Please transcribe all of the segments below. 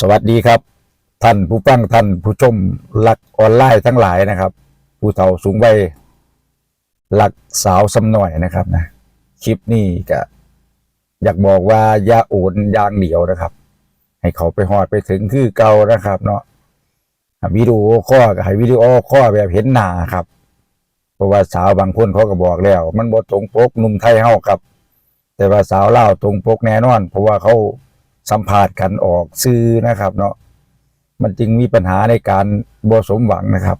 สวัสดีครับ ท่านผู้ฟังท่านผู้ชมหลักออนไลน์ทั้งหลายนะครับ ผู้เฒ่าสูงวัยหลักสาวสำหน่อยนะครับนะคลิปนี้ก็อยากบอกว่าอย่าโอนยางเดียวนะครับ ให้เขาไปหอดไปถึงคือเก่านะครับเนาะวิดีโอข้อกับให้วิดีโอข้อแบบเห็นหน้าครับ เพราะว่าสาวบางคนเขาก็บอกแล้ว มันบ่ตรงปกหนุ่มไทยเฮาครับ แต่ว่าสาวเล่าตรงปกแน่นอน เพราะว่าเขา สัมภาษณ์กันออกซื้อนะครับ เนาะมันจึงมีปัญหาในการบ่สมหวังนะครับ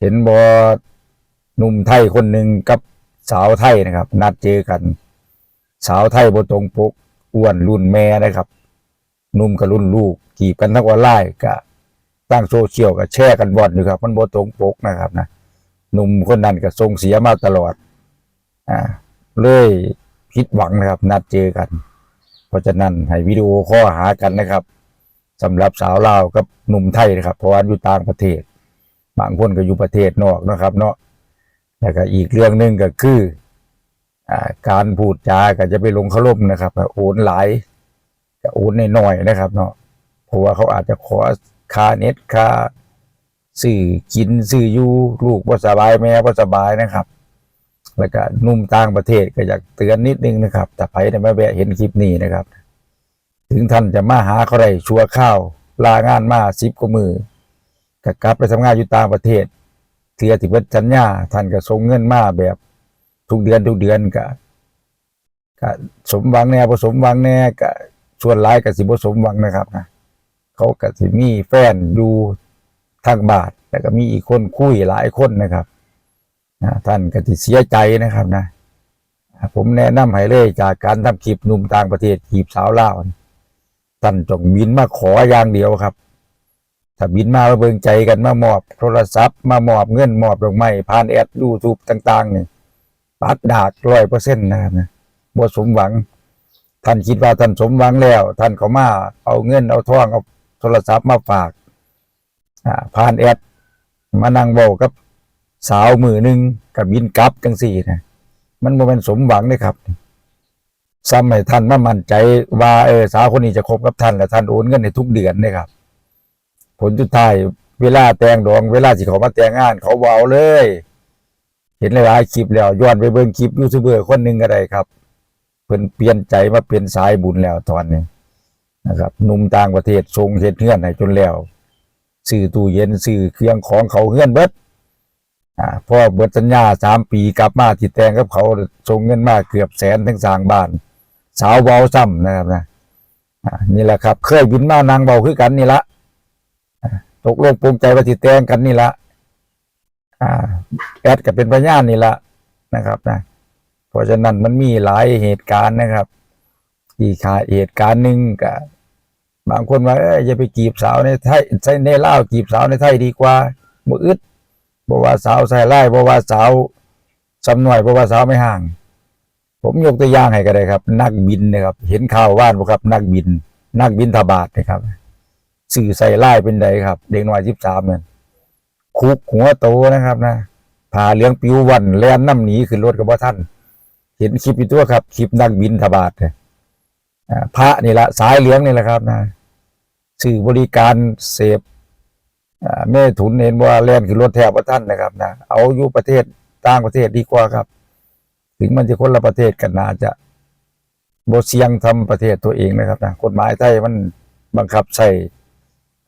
เห็นบ่หนุ่มไทยคนหนึ่งกับสาวไทยนะครับ นัดเจอกัน สาวไทยบ่ตรงปกอ้วนรุ่นแม่นะครับหนุ่มกับรุ่นลูกกีบกันทั้งออนไลน์ก็ตั้งโซเชียลก็แชร์กันบอนอยู่ครับ มันบ่ตรงปกนะครับนะหนุ่มคนนั้นก็ทรงเสียมาตลอดอ่าเลยผิดหวังนะครับ นัดเจอกัน ราะฉะนั้นให้วิดีโอข้อหากันนะครับสำหรับสาวลาวกับหนุ่มไทยนะครับ เพราะว่าอยู่ต่างประเทศ บางคนก็อยู่ประเทศนอกนะครับ เนาะแล้วก็อีกเรื่องหนึ่งก็คืออการพูดจาก็จะไปลงเคารพนะครับโอนหลายก็โอนน้อยๆนะครับ เนาะเพราะว่าเขาอาจจะขอค่าเน็ตค่าซื้อกินซื้ออยู่ลูกว่าสบายแม่ว่าสบายนะครับ แล้วก็นุ่มต่างประเทศก็อยากเตือนนิดนึงนะครับแต่ไปได้มาแวะเห็นคลิปนี้นะครับ ถึงท่านจะมาหาเขาได้ชัวข้าวลางานมาสิบกว่ามือก็กลับไปทำงานอยู่ต่างประเทศเทียติเวสัญญาท่านก็ส่งเงินมาแบบทุกเดือนทุกเดือนก็ก็สมหวังแน่ผสมหวังแน่ก็ส่วนหลายก็สิบสมหวังนะครับนะเขาก็สิมีแฟนอยู่ทางบาท แล้วก็มีอีกคนคุยหลายคนนะครับ ท่านก็ที่เสียใจนะครับนะ ผมแนะนำให้เลยจากการทำคลิปหนุ่มต่างประเทศจีบสาวลาวท่านจงบินมาขออย่างเดียวครับ ถ้าบินมามาเบิงใจกันมามอบโทรศัพท์มามอบเงินมอบดอกไม้ผ่านแอดยูทูบต่างๆนี่ปัดดากร้อยเปอร์เซ็นต์นะครับนะบ่สมหวัง ท่านคิดว่าท่านสมหวังแล้ว ท่านเขามาเอาเงินเอาทองเอาโทรศัพท์มาฝากอ่าผ่านแอดมานั่งเว้ากับ สาวมือหนึ่งกับบินกลับจังสี่นะมันโมเป็นสมหวังเลยครับซ้ำให้ท่านมามั่นใจว่าเออสาวคนนี้จะคบกับท่านและท่านโอนเงินในทุกเดือนเลยครับ ผลสุดท้ายเวลาแต่งดอง เวลาที่เขามาแต่งงาน เขาเบาเลย เห็นหลายคลิปแล้วย้อนไปเบิ่งคลิปยูทูบเบอร์คนหนึ่งก็ได้ครับเพิ่นเปลี่ยนใจมาเป็นสายบุญแล้วตอนนี้นะครับหนุ่มต่างประเทศทรงเฮ็ดเฮือนให้จนแล้วซื้อตู้เย็นซื้อเครื่องของเขาเฮือนเบิด อ่าพอเบิดสัญญาสามปีกลับมาติดแตงกับเขาส่งเงินมาเกือบแสนทั้งสร้างบ้าน สาวเบาซ้ำนะครับนะนี่แหละครับ เคยบินมานางเบาคือกันนี่ละตกลงปรงใจว่าติดแตงกันนี่ละแอดก็เป็นพยานนี่ละนะครับนะเพราะฉะนั้นมันมีหลายเหตุการณ์นะครับอีกเหตุการณ์หนึ่งก็บบางคนว่าเอ้ยอย่าไปจีบสาวในไทยใช่ในลาวจีบสาวในไทยดีกว่าบ่อึด บอกว่าสาวใส่ไล่บอกว่าสาวสำหน่อยบอกว่าสาวไม่ห่าง ผมยกตัวอย่างให้ก็ได้ครับ นักบินนะครับ เห็นข่าวว่านบ่ครับ นักบิน นักบินทบาทนะครับ สื่อใส่ไล่เป็นใดครับ เด็กน้อยสิบสามเนี่ยคุกหัวโตนะครับนะผ่าเลี้ยงปิววันแล่นน้ำหนีขึ้นรถกับว่าท่าน เห็นคลิปอยู่ตัวครับ คลิปนักบินทบาทเนี่ยพระนี่ละสายเลี้ยงนี่แหละครับนะสื่อบริการเสพ แม่ถุนเห็นว่าแล่นคือรถแถวประท่านนะครับนะเอาอยู่ประเทศต่างประเทศดีกว่าครับ ถึงมันจะคนละประเทศกันนาจะโบเสียงทำประเทศตัวเองนะครับนะกฎหมายไทยมันบังคับใช้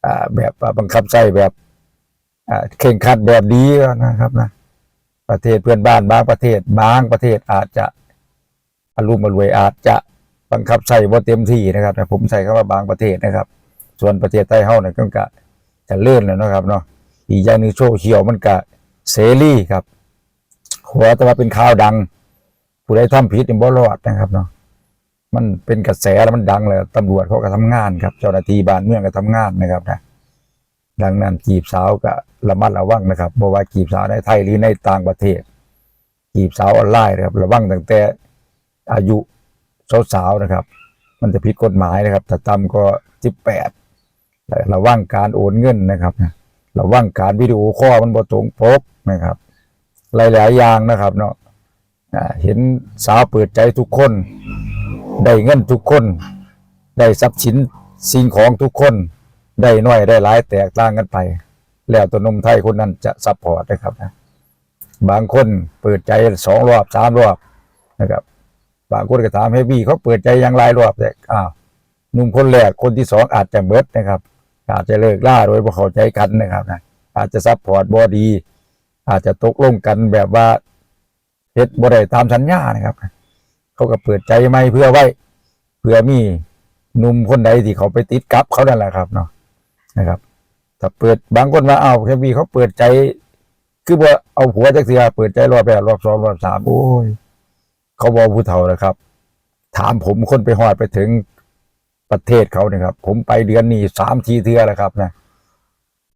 อ่าแบบบังคับใช้แบบอ่าเข่งขัดแบบดีนะครับนะประเทศเพื่อนบ้านบางประเทศบางประเทศอาจจะอารมณ์รวยอาจจะบังคับใช้ว่าเต็มที่นะครับแต่ผมใช้คำว่าบางประเทศนะครับ ส่วนประเทศไทยเฮาเนี่ยก็ จะเลื่อนแล้วนะครับเนาะอีกอย่างหนึ่งโชว์เขียวมันกะเสรีครับหัวแต่ว่าเป็นข่าวดัง ผู้ใดทำผิดเนี่ยบ่รอดนะครับเนาะมันเป็นกระแสแล้วมันดังเลยตำรวจเขาก็ทำงานครับ เจ้าหน้าที่บ้านเมืองก็ทำงานนะครับนะดังนั้นจีบสาวก็ระมัดระวังนะครับบ่ว่าจีบสาวในไทยหรือในต่างประเทศจีบสาวออนไลน์นะครับ ระวังตั้งแต่อายุสาวๆนะครับ มันจะผิดกฎหมายนะครับถ้าต่ำก็สิบแปด ระวังการโอนเงินนะครับระวังการวิดีโอคอมันบ่ตรงปกนะครับ หลายๆอย่างนะครับเนาะเห็นสาวเปิดใจทุกคน ได้เงินทุกคน ได้ทรัพย์สินสิ่งของทุกคน ได้น้อยได้หลายแตกต่างกันไป แล้วตัวนมไทยคนนั้นจะซัพพอร์ตนะครับนะบางคนเปิดใจสองรอบสามรอบนะครับ บางคนก็ถามให้บีเขาเปิดใจอยังหลายรอบแต่อ้าวหนุ่มคนแรกคนที่สองอาจจะเบิดนะครับ อาจจะเลิกล่าโดยบ่เข้าใจกันนะครับนะอาจจะซัพพอร์ตบอดี อาจจะตกลงกันแบบว่าเฮ็ดบ่ได้ตามสัญญานะครับ เขาก็เปิดใจไม่เพื่อไว้ เพื่อมีหนุ่มคนใดที่เขาไปติดกับเขานั่นแหละครับเนาะนะครับถ้าเปิดบางคนว่าเอาแค่มีเขาเปิดใจ คือว่าเอาผัวจักเสียเปิดใจรอบแรกรอบสองรอบสามโอ้ย เขาบอกผู้เฒ่านะครับ ถามผมคนไปหอดไปถึง ประเทศเขาเนี่ยครับ ผมไปเดือนนี้สามทีเทือแล้วครับนะ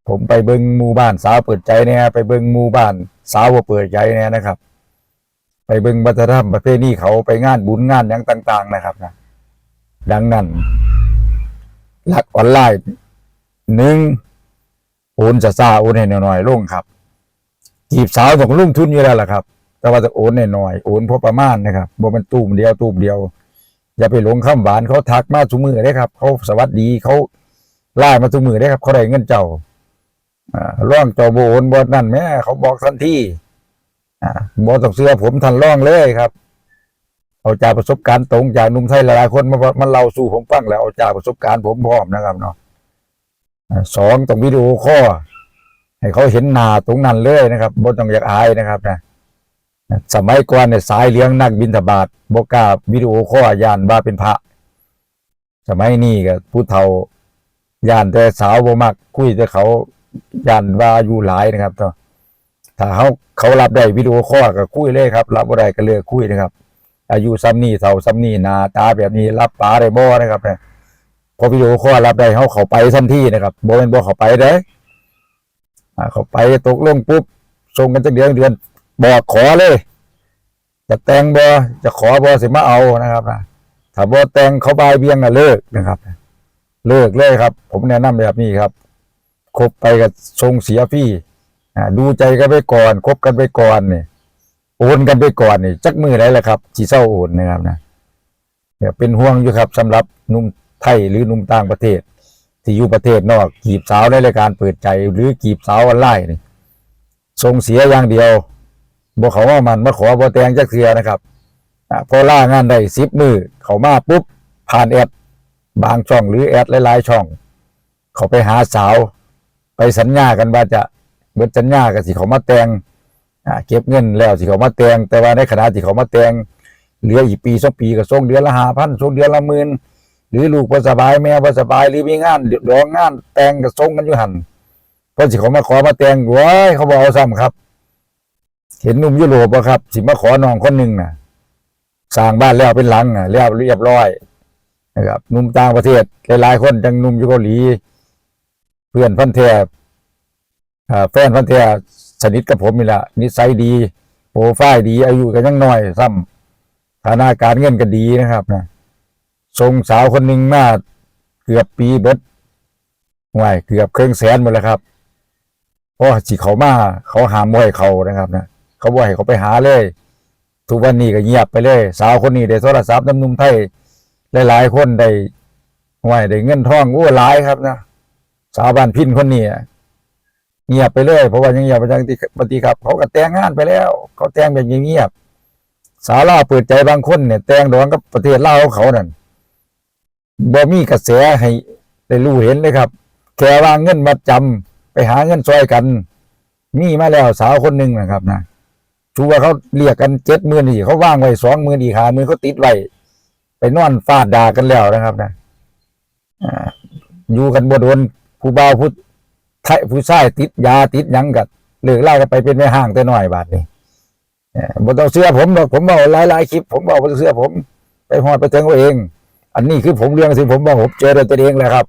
ผมไปเบิงหมู่บ้านสาวเปิดใจเนี่ยไปเบิงหมู่บ้านสาวเปิดใจเนี่ยนะครับ ไปเบิงวัฒนธรรมประเพณีเขาไปงานบุญงานหยังต่าง ๆ นะครับนะดังนั้นหลักออนไลน์หนึ่งโอนจะซาโอนให้หน่อยๆลงครับจีบสาวต้องลุ่มทุนอยู่แล้วล่ะครับ แต่ว่าจะโอนหน่อยๆโอนพอประมาณนะครับบ่มันตูมเดียวตูมเดียว อย่าไปหลงคำหวานเขาทักมาทุกมือได้ครับ เขาสวัสดีเขาไล่มาทุกมือได้ครับ เขาได้เงินเจ้าอ่าร่องเจ้าโบนบอนั่นแม่เขาบอกทันทีบอต้องเสื้อผมทันร่องเลยครับ เอาจากประสบการณ์ตรงจากนุ่มไทยหลายคนมามันเล่าสู่ผมฟังแล้วเอาจากประสบการณ์ผมพร้อมนะครับเนาะสองต้องวิดีโอข้อให้เขาเห็นหน้าตรงนั้นเลยนะครับบนต้องอยากอายนะครับนะ สมัยก่อนเนี่ยสายเลี้ยงนักบินทบาทบก้าวิดีโอข้อยานว่าเป็นพระ สมัยนี้ก็ผู้เฒ่ายานแต่สาวบ่มักคุยแต่เขายันว่าอายุหลายนะครับถ้าเขาเขารับได้วิดีโอคอก็คุยเลยครับ รับบ่ได้ก็เลิกคุยนะครับ อายุซ้ำนี่เท่าซ้ำนี่นาตาแบบนี้รับป๋าได้บ่นะครับเนี่ยพอวิดีโอคอลรับได้เขาเขาไปทันทีนะครับบ่เป็นบ่เขาไปเด้อเขาไปตกลงปุ๊บส่งกันจักเดือนเดือน บอกขอเลยจะแต่งบ่จะขอบ่สิมาเอานะครับนะถ้าบ่แต่งเขาบายเบี้ยงก็เลิกนะครับ เลิกเลยครับ ผมแนะนำแบบนี้ครับคบไปกับทรงเสียพี่อ่าดูใจกันไปก่อนคบกันไปก่อนเนี่ยโอนกันไปก่อนนี่จักมือได้แหละครับจีเศร้าโอนนะครับนะเนี่ยเป็นห่วงอยู่ครับสำหรับนุ่มไทยหรือนุ่มต่างประเทศ ที่อยู่ประเทศนอกกีบสาวในรายการเปิดใจ หรือกีบสาวออนไลน์นี่ทรงเสียอย่างเดียว บอกเขาว่ามันมาขอบ่แตงจักเสียนะครับอพอล่างานได้สิบมือเขามาปุ๊บผ่านแอดบางช่องหรือแอดหลายๆช่อง เขาไปหาสาว ไปสัญญากันว่าจะเบิดสัญญากันสิเขามาแตงเก็บเงินแล้วสิเขามาแตงแต่ว่าในขณะที่เขามาแตงเหลืออีกปีสองปีก็ส่งเดือนละห้าพันส่งเดือนละหมื่นหรือลูกพอสบายแม่พอสบายหรือมีงานร้องงานแต่งก็ส่งกันอยู่หันเพราะสิเขามาขอมาแต่งว้ายเขาบอกเอาซ้ำครับ เห็นหนุ่มยุโรปบ่ครับ สิมาขอน้องคนหนึ่งน่ะสร้างบ้านแล้วเป็นหลังน่ะแล้วเรียบร้อยนะครับหนุ่มต่างประเทศหลายๆคนจังหนุ่มอยู่เกาหลี เพื่อนพันแท้อ่าแฟนพันธุ์แท้สนิทกับผมนี่แหละนิสัยดีโปรไฟล์ดีอายุก็ยังน้อยซ้ำฐานะการเงินก็ดีนะครับนะส่งสาวคนหนึ่งมาเกือบปีเบิดห่วยเกือบเครื่องแสนหมดแล้วครับเพราะสิเขามาเขาหามวยเขานะครับนะ เขาบ่ให้เขาไปหาเลย ทุกวันนี้ก็เงียบไปเลย สาวคนนี้ได้โทรศัพท์น้ำนุ่มไทยหลายๆคนได้หวยได้เงินทองโอ้หลายครับนะสาวบ้านพินคนนี้เงียบไปเลย เพราะว่ายังเงียบไปจังที่ปฏิครับ เขาก็แต่งงานไปแล้ว เขาแต่งแบบเงียบสาวลาเปิดใจบางคนเนี่ย แต่งดองกับประเทศลาวเขานั่นบ่มีกระแสให้ได้รู้เห็นเลยครับ แค่ว่าเงินมาจำไปหาเงินซอยกัน มีมาแล้วสาวคนหนึ่งนะครับนะ ชูว่าเขาเรียกกันเจ็ดหมื่นอีกเขาว่างไว้สองหมื่นอีกหาหมื่นเขาติดไว้ไปนอนฟาดด่ากันแล้วนะครับนะอยู่กันบ่โดนผู้บ่าวผู้ไทยผู้ชายติดยาติดยังกัดเลิกเล่ากันไปเป็นแม่ห้างแต่น้อยบาทนี่บ่ต้องเสื้อผมหรอกผมบอกหลายหลายคลิป ผมบอกบ่ต้องเสื้อผม ไปหอดไปถึงเอาเอง อันนี้คือผมเรื่องสิผมบอกผมเจอด้วยตัวเองแหละครับ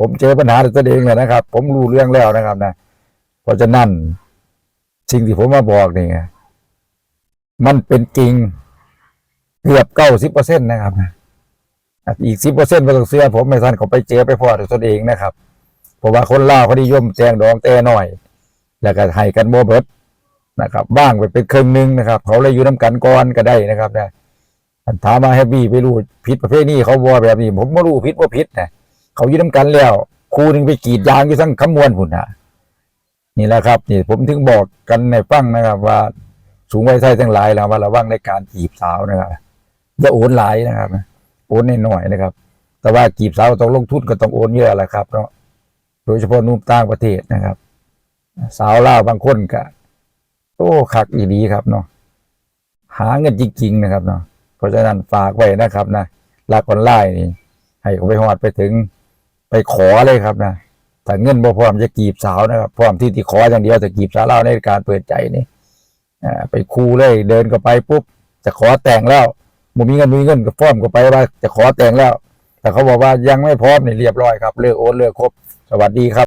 ผมเจอปัญหาตัวเองเลยนะครับ ผมรู้เรื่องแล้วนะครับนะเพราะฉะนั้นสิ่งที่ผมมาบอกนี่ไง มันเป็นจริงเกือบเก้าสิบเปอร์เซ็นต์นะครับ อีกสิบเปอร์เซ็นต์ม่ต้องเสื้อผมไม่ทันเขาไปเจอไปพอด้วยตนเองนะครับ เพราะว่าคนล่าเขานิยมแจงดองแต่หน่อย แล้วก็ให้กันโมเบิดนะครับบ้างไปเป็นครึ่งหนึ่งนะครับ เขาเลยอยู่น้ำกันก่อนก็ได้นะครับนะอันถามมาแฮปปี้ไปรู้ผิดประเภทนี้เขาบัวแบบนี้ ผมไม่รู้ผิดว่าผิดนะเขาอยืนำกันแล้วครูหนึ่งไปกรีดยางอยู่ทั้งขมวนพุ่นนะนี่แหละครับ นี่ผมถึงบอกกันในฟังนะครับว่า สูงไวัยไทยทั้งหลายแล้วว่าระวังในการจีบสาวนะครับอย่าโอนหลายนะครับโอนน้อยนะครับ แต่ว่าจีบสาวต้องลงทุนก็ต้องโอนเยอะแหละครับเนาะโดยเฉพาะนุ่มต่างประเทศนะครับ สาวล่าบางคนก็โอ้คักอีดีครับเนาะหาเงินจริง ๆ นะครับเนาะเพราะฉะนั้นฝากไว้นะครับนะรักออนไลน์นี่ให้เขาไปหอดไปถึงไปขอเลยครับนะถ้าเงินบ่พร้อมจะจีบสาวนะครับพร้อมที่ที่ขออย่างเดียวจะจีบสาวเล่าในการเปิดใจนี่ อ่าไปคูเลยเดินก็ไปปุ๊บจะขอแต่งแล้วมมีเงินมีเงินก็ฟ้อมก็ไปว่าจะขอแต่งแล้ว แต่เขาบอกว่ายังไม่พร้อมนี่เรียบร้อยครับเลิกโอนเลิกครบสวัสดีครับ